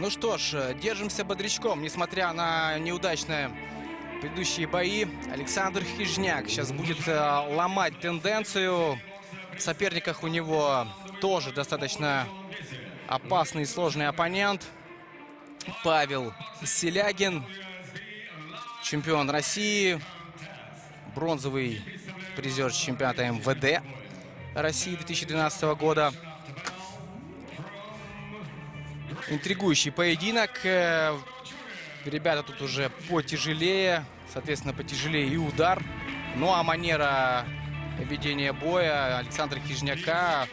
Ну что ж, э, держимся бодрячком, несмотря на неудачные предыдущие бои. Александр Хижняк сейчас будет э, ломать тенденцию. В соперниках у него тоже достаточно опасный и сложный оппонент. Павел Селягин, чемпион России, бронзовый призер чемпионата МВД России 2012 года. Интригующий поединок. Э, Ребята тут уже потяжелее, соответственно, потяжелее и удар. Ну а манера ведения боя Александра Хижняка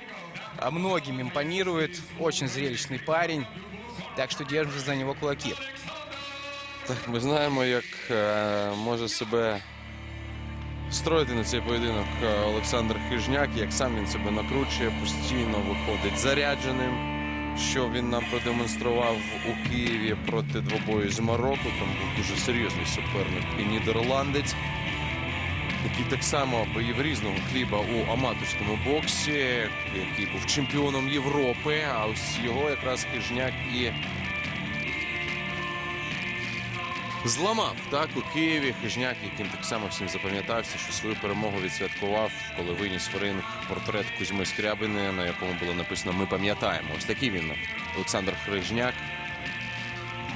а, многим импонирует. Очень зрелищный парень. Так что держим за него кулаки. Так, ми знаємо, як е, може себе строїти на цей поєдинок е, Олександр Хижняк, як сам він себе накручує, постійно виходить зарядженим. Що він нам продемонстрував у Києві проти двобою з Марокко. Там був дуже серйозний суперник і нідерландець, який так само поїв різного хліба у аматорському боксі, який був чемпіоном Європи. А ось його якраз Хижняк і Зламав так у Києві Хижняк, яким так само всім запам'ятався, що свою перемогу відсвяткував, коли виніс в ринг портрет Кузьми Скрябини, на якому було написано Ми пам'ятаємо. Ось такий він Олександр Хижняк.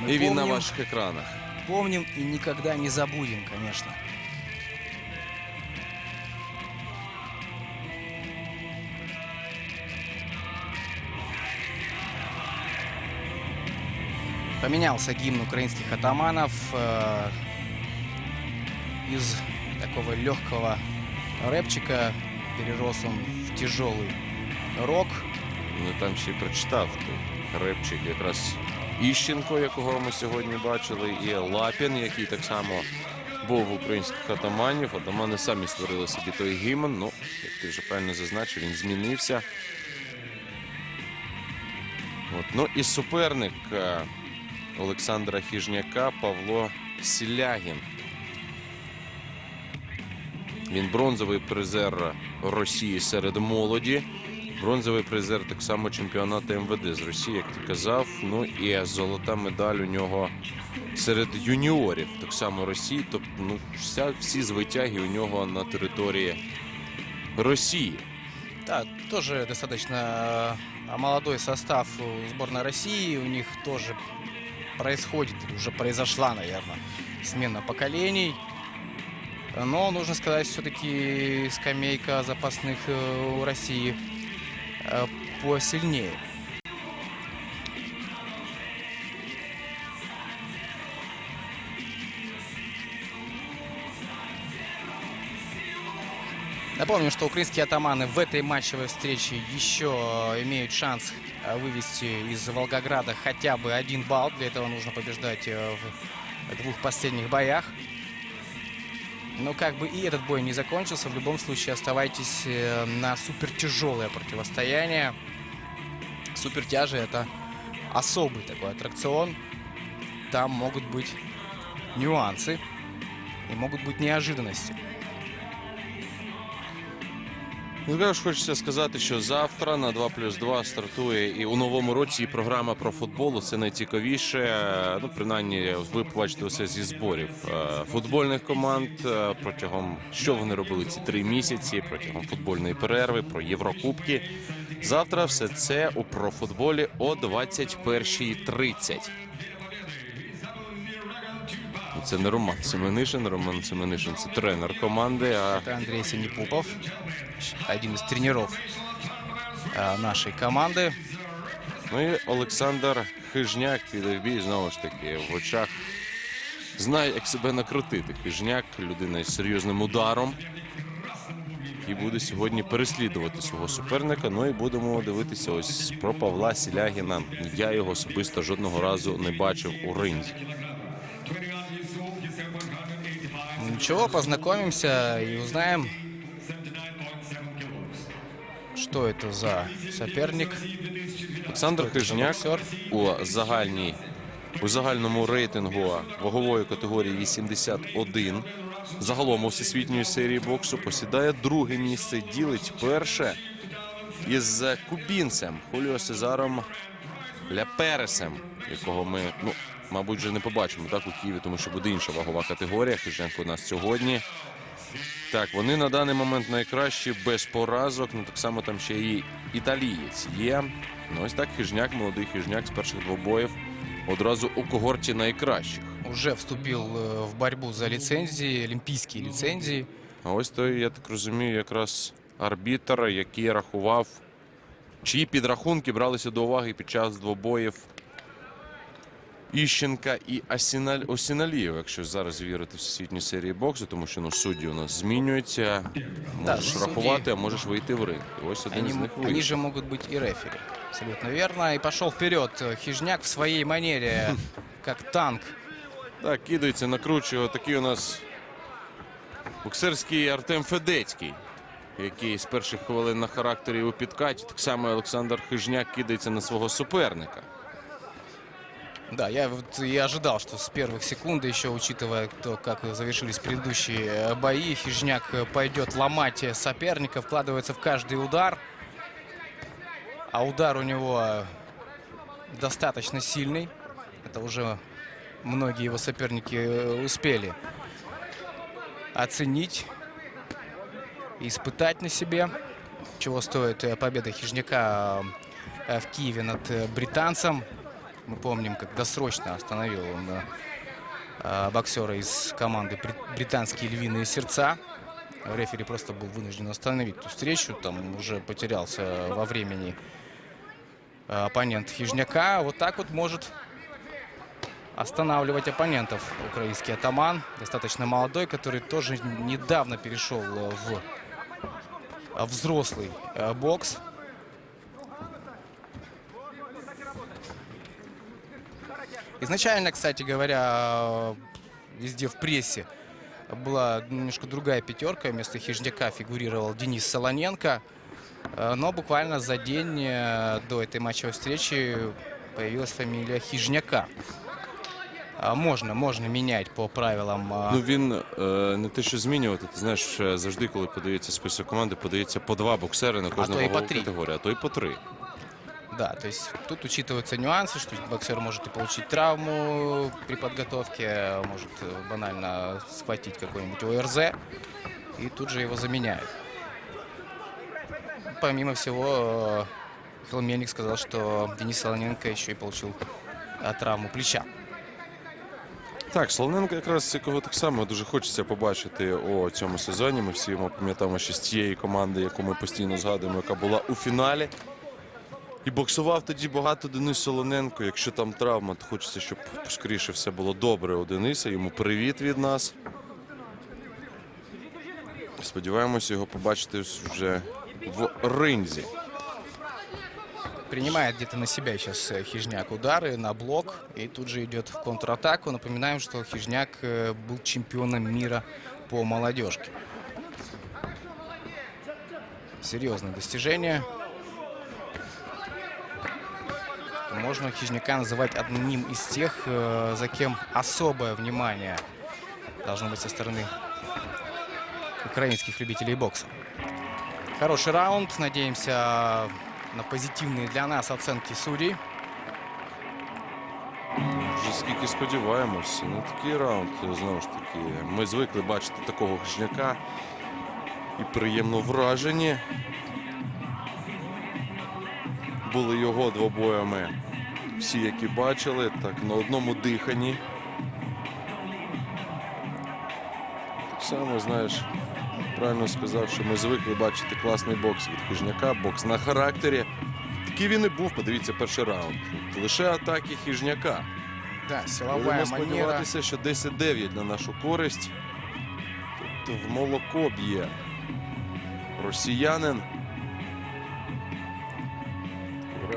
Ми І він на ваших екранах. помним і ніколи не забудемо, конечно. Поменялся гимн украинских атаманов э, из такого легкого рэпчика перерос он в тяжелый рок. Ну там ще й прочитав той репчик, якраз Іщенко, якого ми сьогодні бачили, і Лапін, який так само був у українських атаманів. Атамани самі створили собі той гімн. Ну, як ти вже правильно зазначив, він змінився. От. Ну і суперник е, Олександра Хіжняка Павло Сілягін. Він бронзовий призер Росії серед молоді. Бронзовий призер так само чемпіонату МВД з Росії, як ти казав. Ну і золота медаль у нього серед юніорів, так само Росії. Тобто, ну, вся, всі звитяги у нього на території Росії. Да, тоже достаточно молодой состав сборной России. У них тоже происходит, уже произошла, наверное, смена поколений. Но нужно сказать, все-таки скамейка запасных э, у России э, посильнее. Напомню, что украинские атаманы в этой матчевой встрече еще э, имеют шанс э, вывести из Волгограда хотя бы один балл. Для этого нужно побеждать э, в двух последних боях. Но как бы и этот бой не закончился, в любом случае оставайтесь на супертяжелое противостояние. Супертяжи это особый такой аттракцион. Там могут быть нюансы и могут быть неожиданности. Ну, також хочеться сказати, що завтра на 2 плюс 2 стартує і у новому році і програма про футбол. Це найцікавіше. Ну, принаймні, ви побачите усе зі зборів е, футбольних команд е, протягом що вони робили ці три місяці протягом футбольної перерви, про Єврокубки. Завтра все це у профутболі о 21.30. І Це не Роман Семенишин. Роман Семенишин це тренер команди. А Это Андрей Синепупов, один из тренеров э, нашей команды. Ну і Олександр Хижняк піде в бій знову ж таки в очах. Знає, як себе накрутити. Хижняк, людина із серйозним ударом. І буде сьогодні переслідувати свого суперника. Ну і будемо дивитися ось про Павла Сілягіна. Я його особисто жодного разу не бачив у ринзі. Ничего, познакомимся и узнаем, что это за соперник. Олександр Хижняк у загальній у загальному рейтингу вагової категорії 81 загалом у всесвітньої серії боксу посідає друге місце, ділить перше із кубінцем Хуліо Сезаром Ляпересем, якого ми, ну, мабуть, вже не побачимо так у Києві, тому що буде інша вагова категорія. Хижняк у нас сьогодні. Так, вони на даний момент найкращі без поразок. Ну так само там ще і італієць є. Ну ось так хижняк, молодий хижняк з перших двобоїв. Одразу у когорті найкращих. Уже вступил э, в борьбу за лицензии, олимпийские лицензии. А ось той, я так розумію, якраз арбітр, який рахував, чиї підрахунки бралися до уваги під час двобоїв Іщенка і Асіналь... Осіналієв, якщо зараз вірити в всесвітній серії боксу, тому що ну, судді у нас змінюються. Да, Можеш судді- рахувати, а можеш вийти в ринг. І ось один Они, з них вийшов. же могут быть и рефери. Абсолютно верно. И пошел вперед э, Хижняк в своей манере, как танк. Так, кидається, накручує. Такий у нас боксерський Артем Федецький, який з перших хвилин на характері у підкаті. Так само Олександр Хижняк кидається на свого суперника. Да, я вот и ожидал, что с первых секунд, еще учитывая то, как завершились предыдущие э, бои, Хижняк э, пойдет ломать э, соперника, вкладывается в каждый удар. А удар у него достаточно сильный. Это уже многие его соперники успели оценить и испытать на себе. Чего стоит победа Хижняка в Киеве над британцем. Мы помним, как досрочно остановил он э, э, боксера из команды Бри- «Британские львиные сердца». Рефери просто был вынужден остановить ту встречу. Там уже потерялся во времени э, оппонент Хижняка. Вот так вот может останавливать оппонентов украинский атаман. Достаточно молодой, который тоже недавно перешел э, в взрослый бокс. Изначально, кстати говоря, везде в прессе была немножко другая пятерка. Вместо Хижняка фигурировал Денис Солоненко. Э, Но буквально за день э, до этой матчевой встречи появилась фамилия Хижняка. А Можно, можно менять по правилам. а, Ну він е, не те, що змінювати. Ти знаєш, е, завжди, коли подається список команди, подається по два боксери на кожну то і по вагову три. категорію, а то й по три. Да, то есть тут учитываются нюансы, что боксер может и получить травму при подготовке, может э, банально схватить какой-нибудь ОРЗ, и тут же его заменяют. Помимо всего, э, Михаил Мельник сказал, что Денис Солоненко еще и получил э, травму плеча. Так, Солоненко якраз якого так само дуже хочеться побачити у цьому сезоні. Ми всі його пам'ятаємо ще з тієї команди, яку ми постійно згадуємо, яка була у фіналі. І боксував тоді багато Денис Солоненко. Якщо там травма, то хочеться, щоб скоріше все було добре у Дениса. Йому привіт від нас. Сподіваємося його побачити вже в ринзі. Принимает где-то на себя сейчас э, Хижняк удары на блок и тут же идет в контратаку. Напоминаем, что Хижняк э, был чемпионом мира по молодежке. Серьезное достижение. Можно Хижняка называть одним из тех, э, за кем особое внимание должно быть со стороны украинских любителей бокса. Хороший раунд. Надеемся на позитивные для нас оценки судей. Вже скільки сподіваємось, ну такий раунд, знову ж таки. Ми звикли бачити такого хижняка і приємно вражені. Були його двобоями. Всі, які бачили, так на одному диханні. Так само, знаєш, правильно сказав, що ми звикли бачити класний бокс від хижняка, бокс на характері. Такий він і був, подивіться, перший раунд. Лише атаки хижняка. Да, силовая Будемо сподіватися, що 10-9 на нашу користь. Тут в молоко б'є росіянин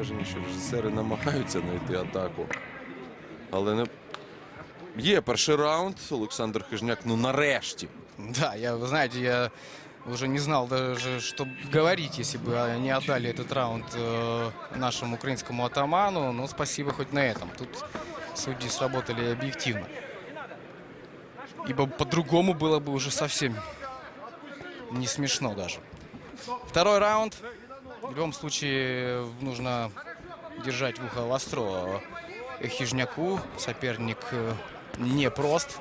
Враження, що режисери намагаються знайти атаку. Але не є перший раунд. Олександр Хижняк, ну нарешті. Да, я, вы знаете, я уже не знал даже, что говорить, если бы а, не отдали этот раунд э, нашему украинскому атаману. Но спасибо хоть на этом. Тут судьи сработали объективно. Ибо по-другому было бы уже совсем не смешно даже. Второй раунд. В любом случае нужно держать в ухо востро Хижняку. Соперник э, непрост.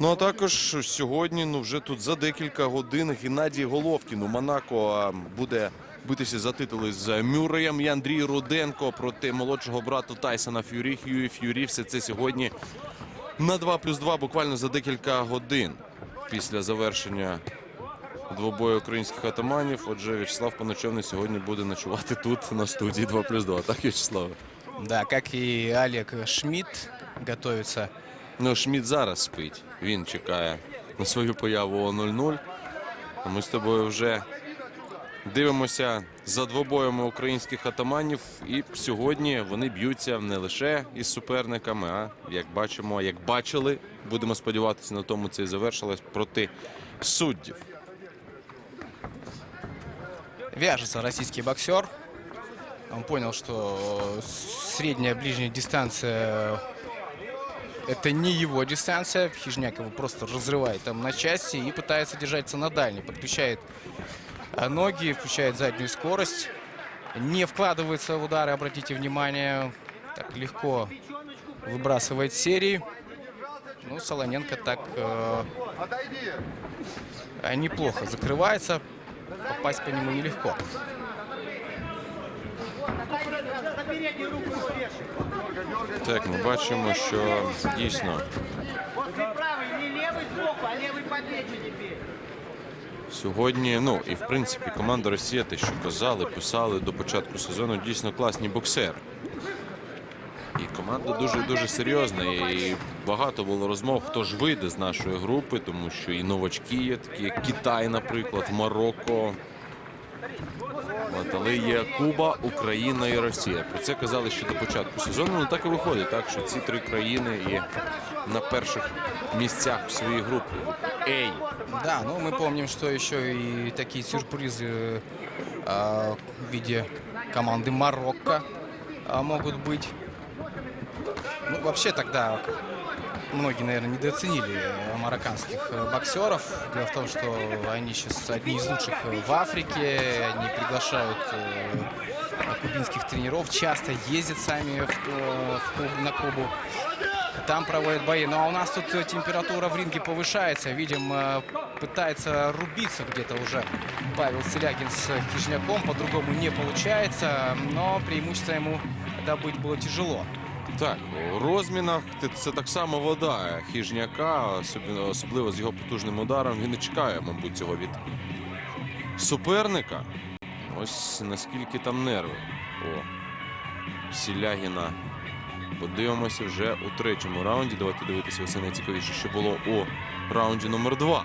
Ну а також сьогодні, ну вже тут за декілька годин Геннадій Головкін у Монако буде битися за титули з Мюрреєм і Андрій Руденко проти молодшого брата Тайсона Ф'юрі. Хьюі Ф'юрі. Все це сьогодні на 2 плюс 2 буквально за декілька годин після завершення двобою українських атаманів. Отже, В'ячеслав Паночевний сьогодні буде ночувати тут на студії 2 плюс 2. Так, В'ячеслав? Да, як і Олег Шмідт готується. Ну, Шмідт зараз спить. Він чекає на свою появу о 0-0. А ми з тобою вже дивимося за двобоями українських атаманів. І сьогодні вони б'ються не лише із суперниками, а як бачимо, як бачили, будемо сподіватися, на тому це і завершилось проти суддів. Вяжется российский боксер. Он понял, что средняя ближняя дистанция это не его дистанция. Хижняк его просто разрывает там на части и пытается держаться на дальней. Подключает а, ноги, включает заднюю скорость. Не вкладывается в удары, обратите внимание. Так легко выбрасывает серии. Ну, Солоненко так э, э, неплохо закрывается. Попасть по нему нелегко. Так, ми бачимо, що дійсно Сьогодні, ну і в принципі, команда Росія, те, що казали, писали до початку сезону, дійсно класні боксери. І команда дуже дуже серйозна. І багато було розмов, хто ж вийде з нашої групи, тому що і новачки є, такі як Китай, наприклад, Марокко. От, але є Куба, Україна і Росія. Про це казали ще до початку сезону. Ну так і виходить, так що ці три країни є на перших місцях в своїй групі. Ей! Да, ну мы помним, что еще и такие сюрпризы а, в виде команды Марокко а, могут быть. Ну, вообще тогда многие, наверное, недооценили э, марокканских э, боксеров. Дело в том, что они сейчас одни из лучших э, в Африке. Они приглашают кубинских тренеров, часто ездят сами в, в на Кубу. Там проводят бои. Ну а у нас тут температура в ринге повышается. Видим, пытается рубиться где-то уже Павел Селягин с Хижняком. По-другому не получается. Но преимущество ему добыть было тяжело. Так, у розмінах це- так само вода хижняка, особливо, особливо з його потужним ударом. Він і чекає, мабуть, цього від суперника. Ось наскільки там нерви у Сілягіна. Подивимося вже у третьому раунді. Давайте дивитися все найцікавіше, що було у раунді номер два.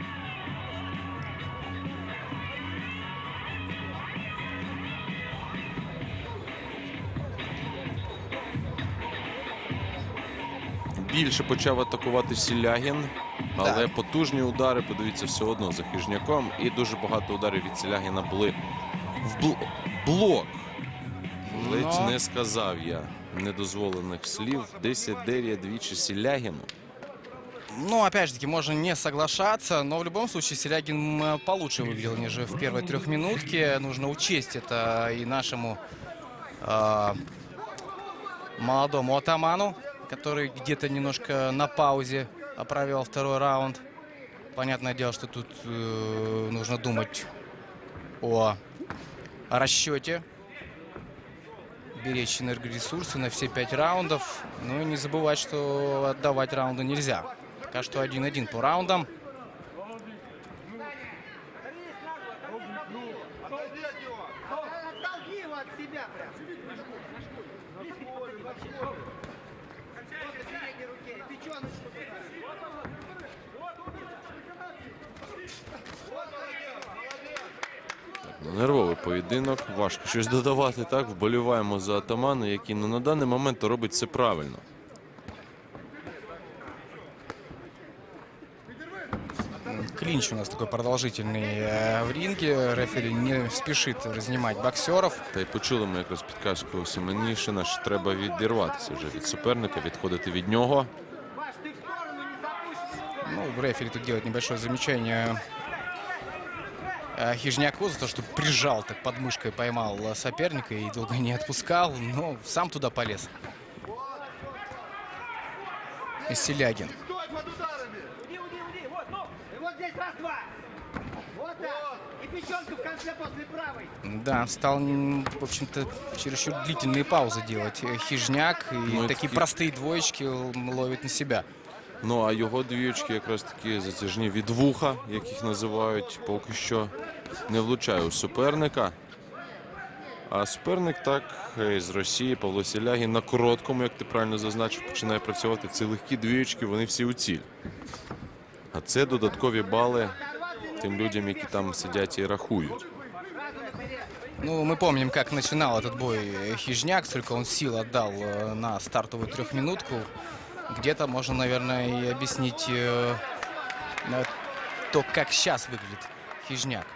Більше почав атакувати Сілягін, але Так. потужні удари, подивіться, все одно за хижняком. І дуже багато ударів від Сілягіна були в бл- блок. Ледь Но- не сказав я недозволених слів. 10-9 двічі Сілягіну. Ну, опять же таки, можно не соглашаться, но в любом случае Селягин получше выглядел, нежели в первой трехминутке. Нужно учесть это и нашему а, молодому атаману, который где-то немножко на паузе провел второй раунд. Понятное дело, что тут э, нужно думать о расчете. Беречь энергоресурсы на все пять раундов. Ну и не забывать, что отдавать раунды нельзя. Пока что 1-1 по раундам. важко щось додавати. Так, вболіваємо за атамана, який ну, на даний момент робить все правильно. Клинч у нас такой продолжительный э, в ринге. Рефери не спешит разнимать боксеров. Та й почули ми якраз підказку у Семенішина, що треба відірватися вже від суперника, відходити від нього. Ваш, ты в сторону не запущен. Ну, рефери тут делает небольшое замечание э, А, Хижняку за то, что прижал так под мышкой, поймал э, соперника и долго не отпускал, но сам туда полез. Селягин. Да, стал, в общем-то, чересчур длительные паузы делать. Э, Хижняк и ну, такие простые двоечки ловит на себя. Ну а його двічки якраз такі затяжні від вуха, як їх називають, поки що не влучає у суперника. А суперник так е, з Росії Павло Сілягін на короткому, як ти правильно зазначив, починає працювати. Ці легкі двічки, вони всі у ціль. А це додаткові бали тим людям, які там сидять і рахують. Ну, мы помним, как начинал этот бой э, Хижняк, сколько он сил отдал э, на стартовую трехминутку. Где-то можно, наверное, и объяснить э, то, как сейчас выглядит Хижняк.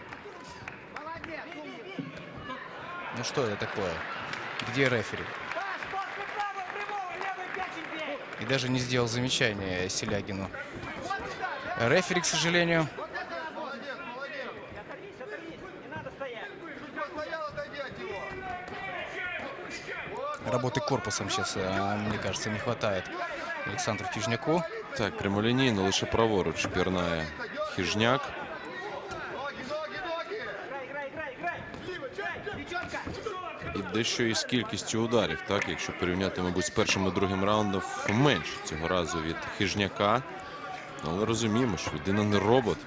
Ну что это такое? Где рефери? И даже не сделал замечания Селягину. Рефери, к сожалению, работы корпусом сейчас, э, мне кажется, не хватает Александру Хижняку. Так, прямолінійно лише праворуч пірнає Печенка! І дещо із кількістю ударів, так, якщо порівняти, мабуть, з першим і другим раундом, менше цього разу від хижняка. Але розуміємо, що людина не робот.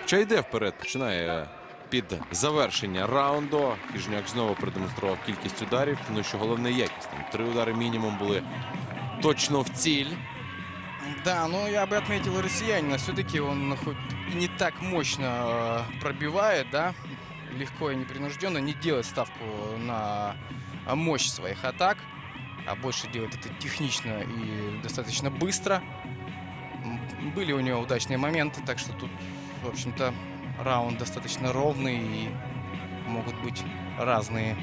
Хоча йде вперед, починає під завершення раунду. Хижняк знову продемонстрував кількість ударів. Ну що головне якість. Там три удари мінімум були точно в ціль. Да, но я бы отметил россиянина. Все-таки он хоть не так мощно э, пробивает, да, легко и непринужденно, не делает ставку на мощь своих атак, а больше делает это технично и достаточно быстро. Были у него удачные моменты, так что тут, в общем-то, раунд достаточно ровный и могут быть разные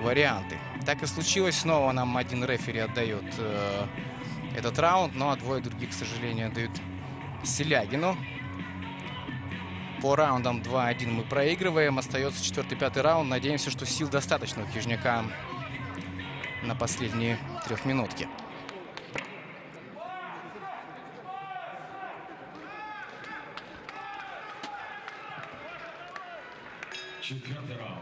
варианты. Так и случилось. Снова нам один рефери отдает э, этот раунд, но двое других, к сожалению, отдают Селягину. По раундам 2-1 мы проигрываем. Остается четвертый, пятый раунд. Надеемся, что сил достаточно у Хижняка на последние трехминутки. Четвертый. Раунд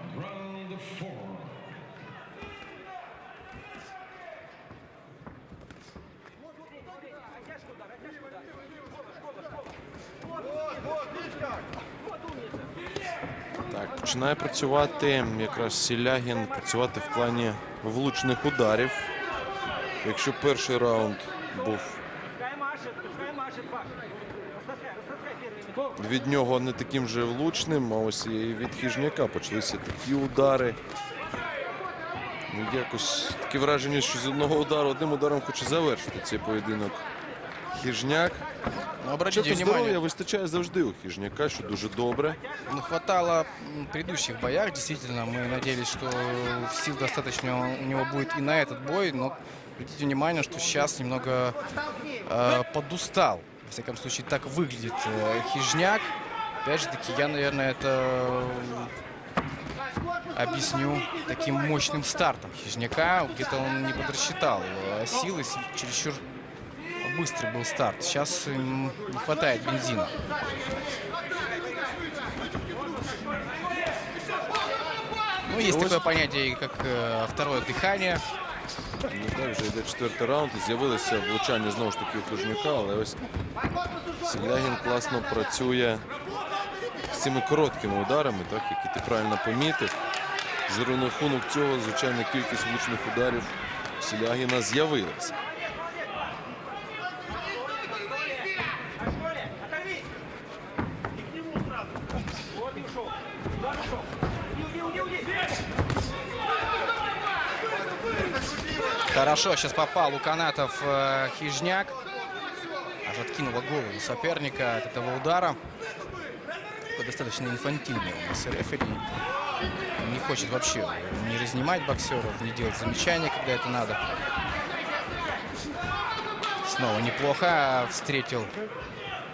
починає працювати якраз Сілягін, працювати в плані влучних ударів. Якщо перший раунд був від нього не таким же влучним, а ось і від хижняка почалися такі удари. Ну, якось таке враження, що з одного удару одним ударом хоче завершити цей поєдинок. Хижняк. Но обратите Чого внимание, здоров'я вистачає завжди у хижняка, що дуже добре. ну, хватало в предыдущих боях. Действительно, мы надеялись, что сил достаточно у него будет и на этот бой. Но обратите внимание, что сейчас немного э, подустал. Во всяком случае, так выглядит э, Хижняк. Опять же таки, я, наверное, это объясню таким мощным стартом Хижняка. Где-то он не подрасчитал э, силы, чересчур быстрый был старт. Сейчас им не хватает бензина. Ну, есть Ось- такое понятие, как э, второе дыхание. Ну так, вже йде четвертий раунд. І з'явилося влучання знову ж таки у хижняка, але ось Сілягін класно працює з цими короткими ударами, так, які ти правильно помітив. За рахунок цього, звичайно, кількість влучних ударів у Сілягіна з'явилася. Хорошо, сейчас попал у канатов э, Хижняк. Аж откинула голову соперника от этого удара. Такой достаточно инфантильный у нас рефери. Не хочет вообще не разнимать боксеров, не делать замечания, когда это надо. Снова неплохо встретил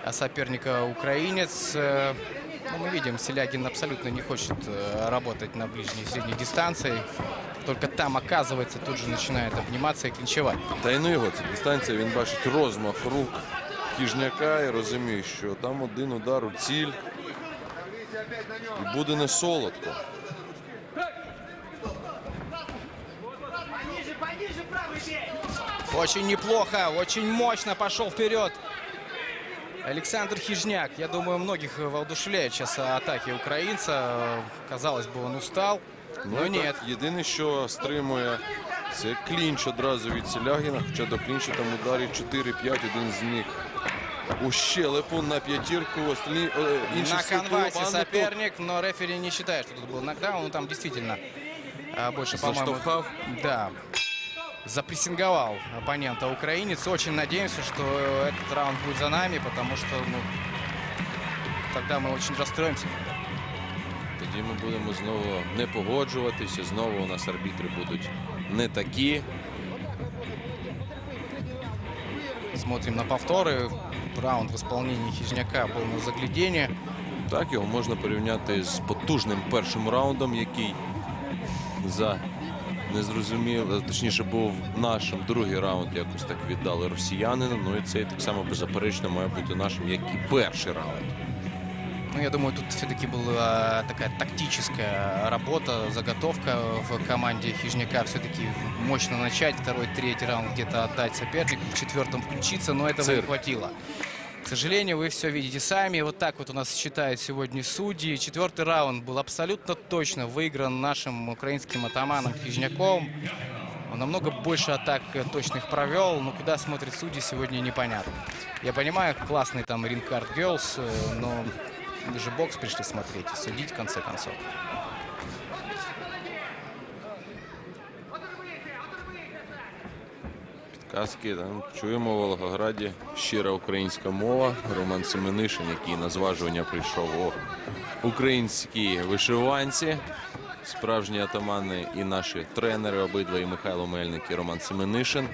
а соперника украинец. Э, ну, мы видим, Селягин абсолютно не хочет э, работать на ближней и средней дистанции Только там оказывается, тут же начинает обниматься и клинчевать. Та й ну його ця дистанція, він бачить розмах рук Хижняка і розуміє, що там один удар у ціль. І буде не солодко. Пониже, пониже, правый бей! Очень неплохо, очень мощно пошел вперед. Александр Хижняк. Я думаю, многих воодушевляет сейчас атаки украинца. Казалось бы, он устал. Но так, нет. Єдине, що стримує, це клінч одразу від Селягіна. Хоча до клінчу там ударів 4-5, один з них у щелепу на п'ятірку. Остальні, е, інші На свою конвасе команду соперник, но рефери не считает, что тут был нокдаун. Он там действительно а, больше, по-моему, Заштовхав. да, запрессинговал оппонента украинец. Очень надеемся, что этот раунд будет за нами, потому что ну, тогда мы очень расстроимся. Тоді ми будемо знову не погоджуватися. Знову у нас арбітри будуть не такі. Смотрим на повторы. Раунд в исполнении Хижняка был на заглядение. Так, його можна порівняти з потужним першим раундом, який за незрозуміло, точніше був нашим другий раунд, якось так віддали росіянину. Ну і цей так само беззаперечно має бути нашим, як і перший раунд. Ну, я думаю, тут все-таки была такая тактическая работа, заготовка в команде Хижняка. Все-таки мощно начать, второй, третий раунд где-то отдать сопернику, в четвертом включиться, но этого не Цирк. хватило. К сожалению, вы все видите сами. Вот так вот у нас считают сегодня судьи. Четвертый раунд был абсолютно точно выигран нашим украинским атаманом Хижняком. Он намного больше атак точных провел, но куда смотрят судьи сегодня непонятно. Я понимаю, классный там Ринкард Girls, э, но мы же бокс пришли смотреть и судить в конце концов. Казки там чуємо в Волгограді. Щира українська мова. Роман Семенишин, який на зважування прийшов у українській вишиванці. Справжні атамани і наші тренери обидва і Михайло Мельник і Роман Семенишин.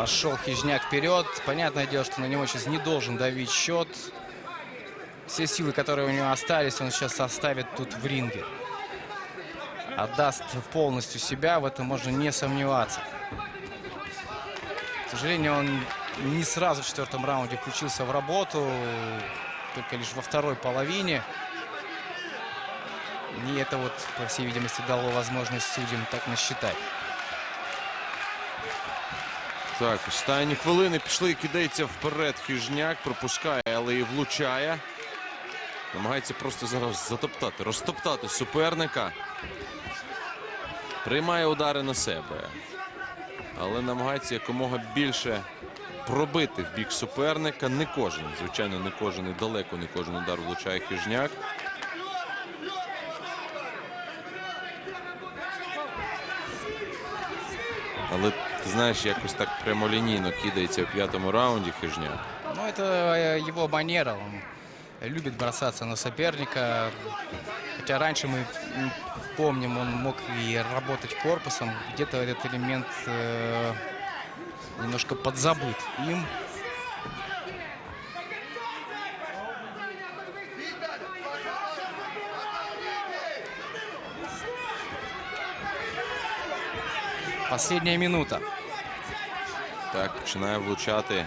Пошел Хижняк вперед. Понятное дело, что на него сейчас не должен давить счет. Все силы, которые у него остались, он сейчас оставит тут в ринге. Отдаст полностью себя, в этом можно не сомневаться. К сожалению, он не сразу в четвертом раунде включился в работу, только лишь во второй половине. И это вот, по всей видимости, дало возможность судьям так насчитать. Так, останні хвилини пішли, кидається вперед. Хижняк пропускає, але і влучає. Намагається просто зараз затоптати, розтоптати суперника. Приймає удари на себе. Але намагається якомога більше пробити в бік суперника. Не кожен, звичайно, не кожен і далеко не кожен удар влучає хижняк. Але ти знаєш, якось так прямолінійно кидається в п'ятому раунді хижняк. Ну, это э, его манера. Он любит бросаться на соперника. Хотя раньше мы м, помним, он мог и работать корпусом. Где-то этот элемент э, немножко подзабыт им. Последняя минута. Так, починає влучати.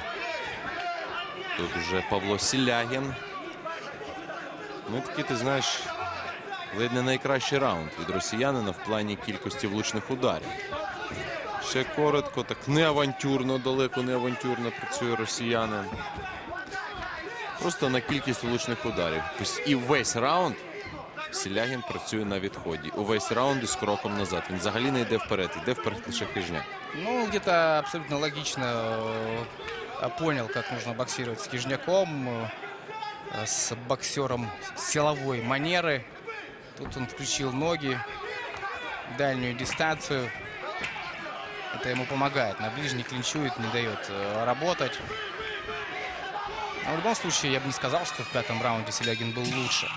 Тут вже Павло Сілягін. Ну, такий, ти знаєш, ледь не найкращий раунд від росіянина в плані кількості влучних ударів. Ще коротко, так не авантюрно, далеко не авантюрно працює росіянин. Просто на кількість влучних ударів. І весь раунд Сілягін працює на відході. Увесь раунд із кроком назад. Він взагалі не йде вперед, йде вперед лише хижняк. Ну, где-то абсолютно логично э, понял, как нужно боксировать с Кижняком, э, с боксером силовой манеры. Тут он включил ноги, дальнюю дистанцию. Это ему помогает. На ближний клинчует, не дает э, работать. Но в любом случае, я бы не сказал, что в пятом раунде Селягин был лучше.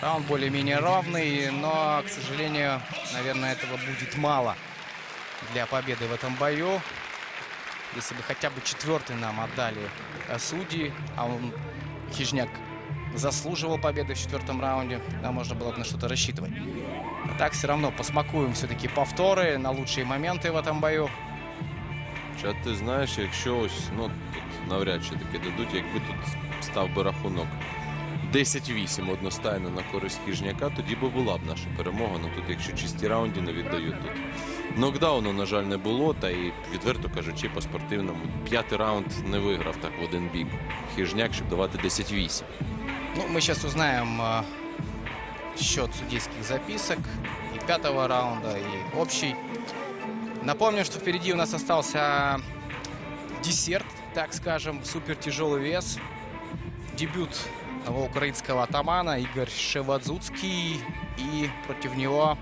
Раунд более-менее равный, но, к сожалению, наверное, этого будет мало. для победы в этом бою. Если бы хотя бы четвертый нам отдали э, судьи, а он, Хижняк, заслуживал победы в четвертом раунде, нам можно было бы на что-то рассчитывать. А так все равно посмакуем все-таки повторы на лучшие моменты в этом бою. Чат, ти знаєш, якщо ось, ну тут навряд чи таки дадуть, якби тут став би рахунок 10-8 одностайно на користь хижняка, тоді би була б наша перемога. Ну тут, якщо чисті раунди не віддають тут. Нокдауну, на жаль, не було, та і відверто кажучи, по спортивному п'ятий раунд не виграв так в один бік. Хижняк, щоб давати 10-8. Ну, мы сейчас узнаем э, счет судейских записок и пятого раунда, и общий. Напомню, что впереди у нас остался десерт, так скажем, супер тяжелый вес. Дебют нового украинского атамана Игорь Шевадзуцкий и против него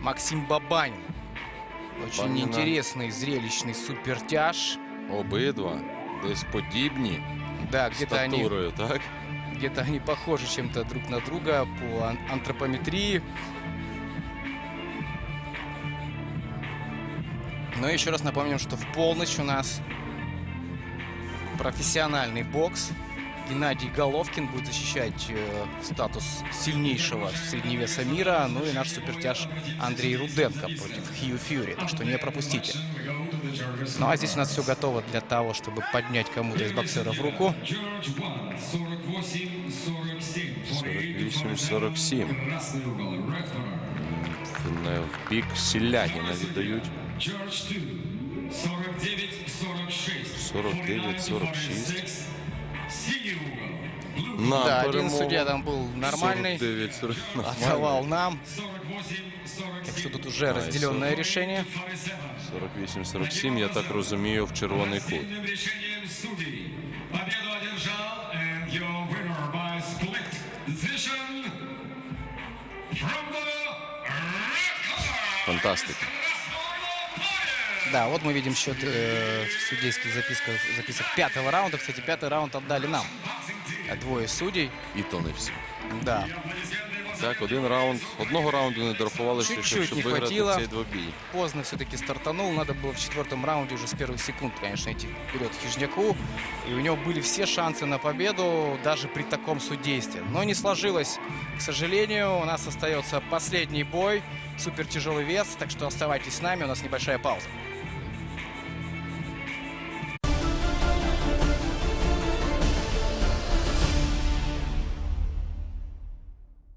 Максим Бабанин. Очень Бабанина. интересный, зрелищный супертяж. Обидва десь подібні Да, где-то они так? Где-то они похожи чем-то друг на друга по ан- антропометрии. Но еще раз напомним, что в полночь у нас профессиональный бокс. Геннадий Головкин будет защищать э, статус сильнейшего средневеса мира. Ну и наш супертяж Андрей Руденко против Хью Фьюри. Так что не пропустите. Ну а здесь у нас все готово для того, чтобы поднять кому-то из боксеров руку. George One, 48-47. 48-47. Красный угол, red corner. Не в бік Сілягіна віддають. George Two, 49-46. Нам да, один судья там был нормальный, 49, 49. отдавал нам. Так що тут уже розділене решение? 48-47, я так разумею, в червоний кут. Фантастика. Красного поля. Да, вот мы видим счет э, в судейских записках, записок пятого раунда. Кстати, пятый раунд отдали нам. А Двое судей. І то не всі. Да. Так, один раунд. Одного раунду не дорахували, що Чуть-чуть щоб не виграти хватило. цей двобій. Поздно все-таки стартанул. Надо было в четвертом раунде уже с первых секунд, конечно, идти вперед Хижняку. И у него были все шансы на победу, даже при таком судействе. Но не сложилось, к сожалению. У нас остается последний бой. Супер тяжелый вес. Так что оставайтесь с нами. У нас небольшая пауза.